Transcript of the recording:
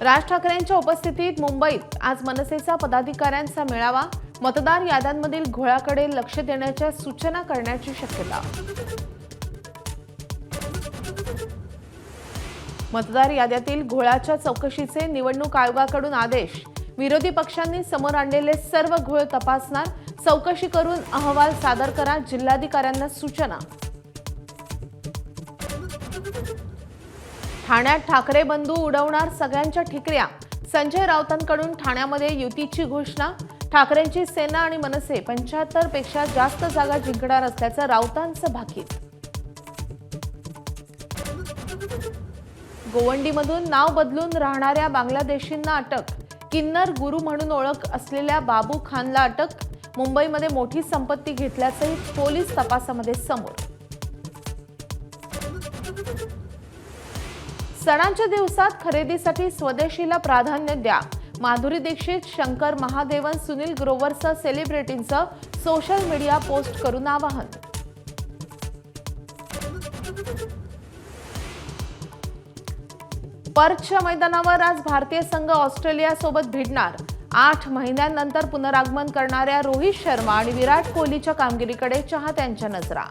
राज ठाकरेंच्या उपस्थितीत मुंबईत आज मनसेचा पदाधिकाऱ्यांचा मेळावा. मतदार याद्यांमधील घोळाकडे लक्ष देण्याच्या सूचना करण्याची शक्यता. मतदार याद्यातील घोळाच्या चौकशीचे निवडणूक आयोगाकडून आदेश. विरोधी पक्षांनी समोर आणलेले सर्व घोळ तपासणार चौकशी करून अहवाल सादर करा जिल्हाधिकाऱ्यांना सूचना. ठाण्यात ठाकरे बंधू उडवणार सगळ्यांच्या ठिकऱ्या. संजय राऊतांकडून ठाण्यामध्ये युतीची घोषणा. ठाकरेंची सेना आणि मनसे पंच्याहत्तरपेक्षा जास्त जागा जिंकणार असल्याचं राऊतांचं भाकीत. गोवंडीमधून नाव बदलून राहणाऱ्या बांगलादेशींना अटक. किन्नर गुरु म्हणून ओळख असलेल्या बाबू खानला अटक. मुंबईमध्ये मोठी संपत्ती घेतल्याचंही पोलीस तपासामध्ये समोर. सणांच्या दिवसात खरेदीसाठी स्वदेशीला प्राधान्य द्या. माधुरी दीक्षित शंकर महादेवन सुनील ग्रोवरसह सेलिब्रिटींचं सोशल मीडिया पोस्ट करून आवाहन. पर्थच्या मैदानावर आज भारतीय संघ ऑस्ट्रेलियासोबत भिडणार. आठ महिन्यांनंतर पुनरागमन करणाऱ्या रोहित शर्मा आणि विराट कोहलीच्या कामगिरीकडे चाहत्यांच्या नजरा.